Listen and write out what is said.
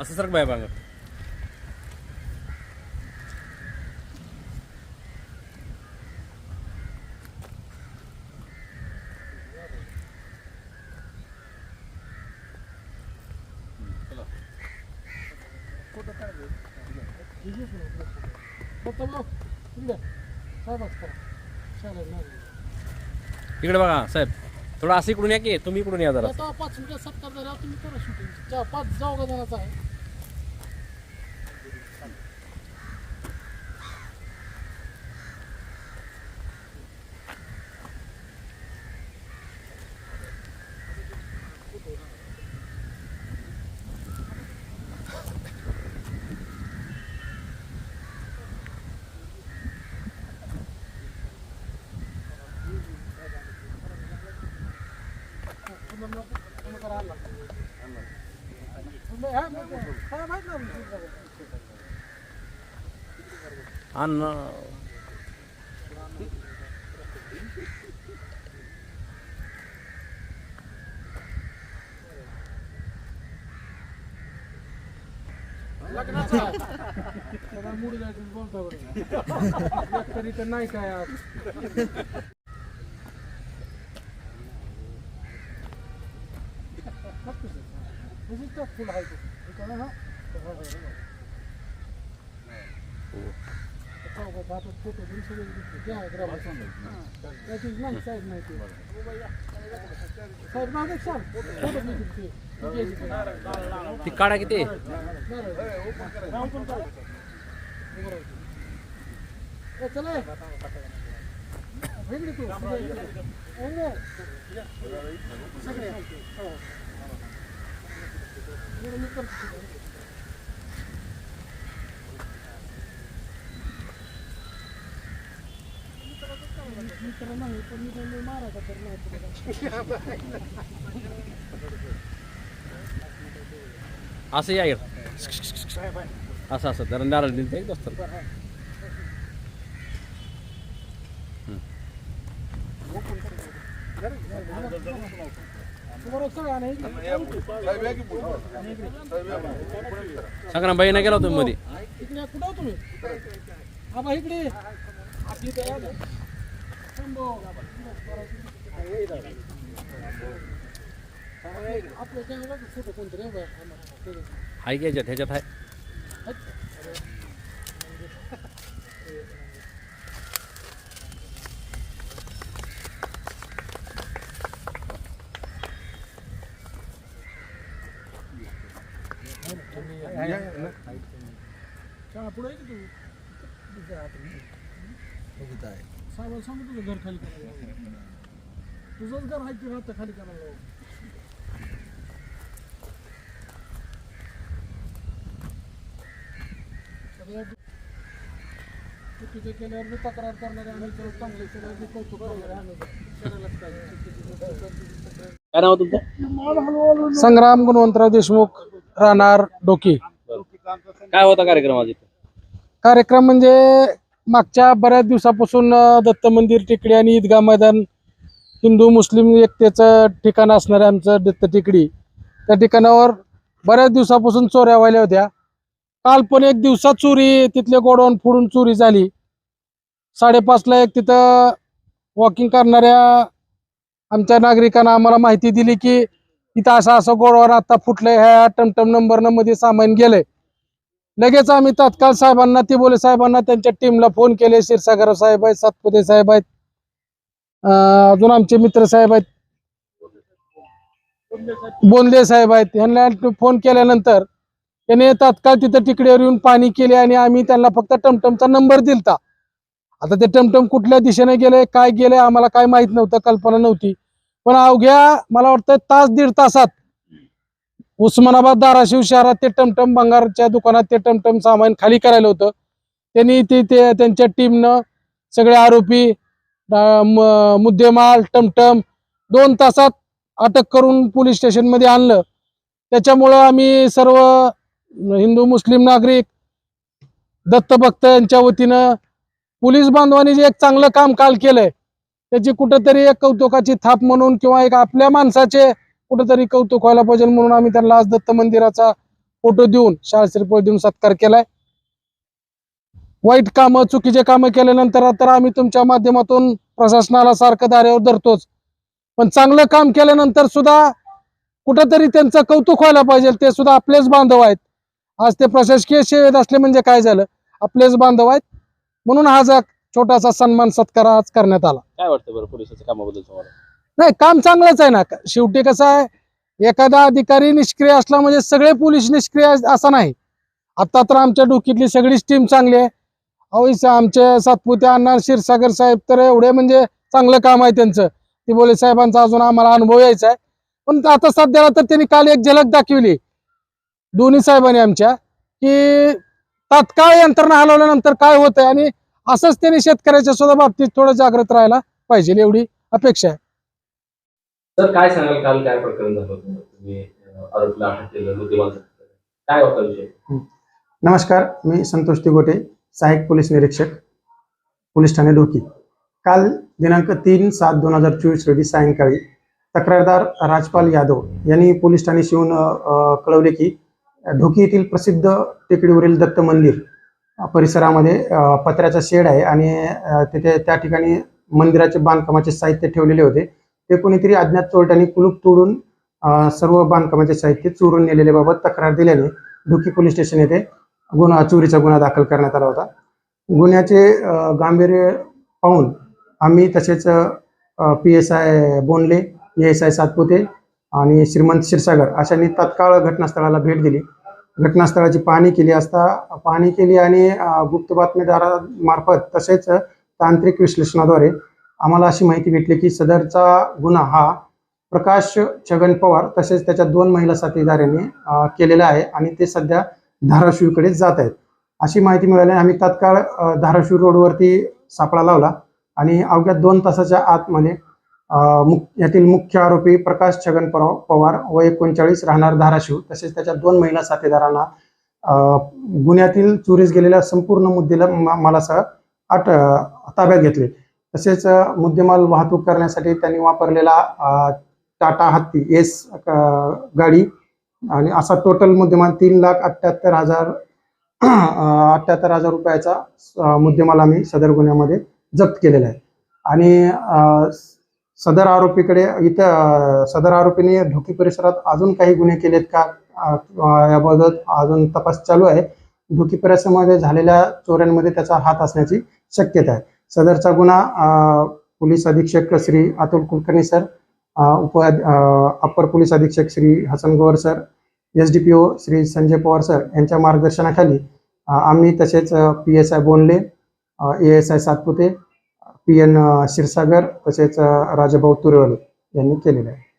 असं सारखं बाय बांगा इकडे बघा साहेब. थोडं असं इकडून या की तुम्ही इकडून या जरा. पाच मिनिटं सत्तर झाल्यावर तुम्ही करा शूटिंग पाच जाऊ जणाचा आहे अन्न. लग्नाचा. मूड जायचं बोलता बरं. एक तरी तर नाही काय आज. फुल आहे ते. हे हा? ते आहे नाही ते. ते. ते ते. ती काढा किती चला तू. सगळे. हो. इकडे मी करतो. मित्र नाही पण मी त्यांनी मारायचा तर नाही तुला. असं या असं असं. जरा नारळ दिलं एक दोस्त. बरोबर इकडे. संग्राम बाई नाही गेला तुम्ही मध्ये कुठं हो तुम्ही? आबा इकडे। आहे. कॅमेरा फोटो कोणतरी आहे की आहे सांगू तुझं घर खाली करायला तुझंच घर आहे की राहतं खाली करायला सगळ्या चुकीचं केल्यावर मी तक्रार करणारे आम्ही तर चांगले केल्यावर मी कौतुक करणारे संग्राम गुणवंतराव देशमुख राहणार डोकी. काय होता कार्यक्रम आज इथं? कार्यक्रम म्हणजे मागच्या बऱ्याच दिवसापासून दत्त मंदिर टेकडी आणि ईदगा मैदान हिंदू मुस्लिम एकतेचं ठिकाण असणारे आमचं दत्त टेकडी. त्या ठिकाणावर बऱ्याच दिवसापासून चोऱ्या व्हायला होत्या. काल पण एक दिवसात चोरी तिथले गोडाऊन फोडून चोरी झाली. साडेपाचला एक तिथं वॉकिंग करणाऱ्या आमच्या नागरिकांना आम्हाला माहिती दिली की इथं असं असं गोडाऊन आता फुटलंय ह्या टमटम नंबरनं मध्ये सामान गेलंय. लगेच आम्ही तात्काळ साहेबांना तिबोले साहेबांना त्यांच्या टीमला फोन केले. क्षीरसागर साहेब आहेत सातपुते साहेब आहेत. अजून आमचे मित्र साहेब आहेत. बोंदे साहेब आहेत. यांना फोन केल्यानंतर त्याने तात्काळ तिथं तिकडेवर येऊन पाणी केले आणि आम्ही त्यांना फक्त टमटमचा नंबर दिलता. आता ते टमटम कुठल्या दिशेने गेले काय गेले आम्हाला काय माहीत नव्हतं कल्पना नव्हती. पण अवघ्या मला वाटतं तास दीड तासात उस्मानाबाद धाराशिव शहरात ते टमटम बंगारच्या दुकानात ते टमटम सामान खाली करायला होतं. त्यांनी ते ते त्यांच्या टीमनं सगळे आरोपी मुद्देमाल टमटम दोन तासात अटक करून पोलीस स्टेशनमध्ये आणलं. त्याच्यामुळं आम्ही सर्व हिंदू मुस्लिम नागरिक दत्तभक्त यांच्या वतीनं पोलीस बांधवांनी जे एक चांगलं काम काल केलंय त्याची कुठंतरी एक कौतुकाची थाप म्हणून किंवा एक आपल्या माणसाचे कुठंतरी कौतुक व्हायला पाहिजे म्हणून आम्ही त्यांना आज दत्त मंदिराचा फोटो देऊन शाळा श्रीफळ देऊन सत्कार केलाय. वाईट कामं चुकीचे कामं केल्यानंतर तर आम्ही तुमच्या माध्यमातून प्रशासनाला सारखं दाऱ्यावर धरतोच. पण चांगलं काम केल्यानंतर सुद्धा कुठंतरी त्यांचं कौतुक व्हायला पाहिजे. ते सुद्धा आपलेच बांधव आहेत. आज ते प्रशासकीय सेवेत असले म्हणजे काय झालं? आपलेच बांधव आहेत. म्हणून हा जा छोटासा सन्मान सत्कार आज करण्यात आला. काय वाटतं बरं पोलिसाच्या कामाबद्दल तुम्हाला? नाही काम चांगलंच आहे ना. शेवटी कसं आहे एखादा अधिकारी निष्क्रिय असला म्हणजे सगळे पोलीस निष्क्रिय असा असं नाही. आता तर आमच्या डोकीतली सगळीच टीम चांगली आहे. अहो आमचे सातपुते अण्णा क्षीरसागर साहेब तर एवढे म्हणजे चांगलं काम आहे त्यांचं. ती बोले साहेबांचा अजून आम्हाला अनुभव यायचा आहे. पण आता सध्याला तर त्यांनी काल एक झलक दाखवली. दोन्ही साहेबांनी आमच्या की तात्काळ यंत्रणा हलवल्यानंतर काय होतंय आणि असंच त्यांनी शेतकऱ्याच्या सुद्धा बाबतीत थोडं जागृत राहायला पाहिजे एवढी अपेक्षा आहे. सर काय सांगाल? काल काय प्रकरण झालं होतं? तुम्ही आरोपीला अटक केलं मुद्देमाल काय होता विषय? नमस्कार मी संतोष तिगोटे सहाय्यक पोलीस निरीक्षक पोलीस ठाणे डोकी काल दिनांक तीन सात दोन हजार चोवीस रोजी सायंकाळी तक्रारदार राजपाल यादव यांनी पोलीस ठाणे शिवून कळवले की ढोकी येथील प्रसिद्ध टेकडीवरील दत्त मंदिर परिसरामध्ये पत्र्याचा शेड आहे आणि तिथे त्या ठिकाणी मंदिराचे बांधकामाचे साहित्य ठेवलेले होते. ते कोणीतरी अज्ञात चोरट्यांनी कुलूप तोडून सर्व बांधकामाचे साहित्य चोरून नेलेल्याबाबत तक्रार दिल्याने ढोकी पोलीस स्टेशन येथे गुन्हा चोरीचा गुन्हा दाखल करण्यात आला होता. गुन्ह्याचे गांभीर्य पाहून आम्ही तसेच P S I Bonle A S I Satpute आणि श्रीमंत क्षीरसागर अशांनी तत्काळ घटनास्थळाला भेट दिली. घटनास्थळाची पाहणी केली असता पाहणी केली आणि गुप्त बातमीदारामार्फत तसेच तांत्रिक विश्लेषणाद्वारे आम्हाला अशी माहिती भेटली की सदरचा गुन्हा हा प्रकाश छगन पवार तसेच त्याच्या दोन महिला साथीदारांनी केलेला आहे आणि ते सध्या धाराशिवकडे जात आहेत. अशी माहिती मिळाल्याने आम्ही तात्काळ धाराशिव रोडवरती सापळा लावला आणि अवघ्या दोन तासाच्या आतमध्ये मुख यातील मुख्य आरोपी प्रकाश छगन पवार व एकोणचाळीस राहणार धाराशिव तसेच त्याच्या दोन महिला साथीदारांना गुन्ह्यातील चोरीस गेलेल्या संपूर्ण मुद्देला मा- मालासह अट ताब्यात घेतले. तसेच मुद्देमाल वाहतूक करण्यासाठी त्यांनी वापरलेला टाटा हत्ती एस गाडी आणि असा टोटल मुद्देमाल तीन लाख अठ्ठ्याहत्तर हजार अठ्ठ्याहत्तर हजार रुपयाचा मुद्देमाल आम्ही सदर गुन्ह्यामध्ये जप्त केलेला आहे. आणि सदर आरोपीकडे इथं सदर आरोपीने ढोकी परिसरात अजून काही गुन्हे केलेत का? याबाबत अजून तपास चालू आहे. ढोकी परिसरामध्ये झालेल्या चोऱ्यांमध्ये त्याचा हात असण्याची शक्यता आहे. सदरचा गुन्हा पोलीस अधीक्षक श्री अतुल कुलकर्णी सर उप अप्पर पोलीस अधीक्षक Shri Hasan Gowar sir S D P O Shri Sanjay Pawar sir यांच्या मार्गदर्शनाखाली आम्ही तसेच P S I Bonle A S I Satpute P N Kshirsagar तसेच राजभाऊ राजाभाऊ तुरवल यांनी केलेलं आहे.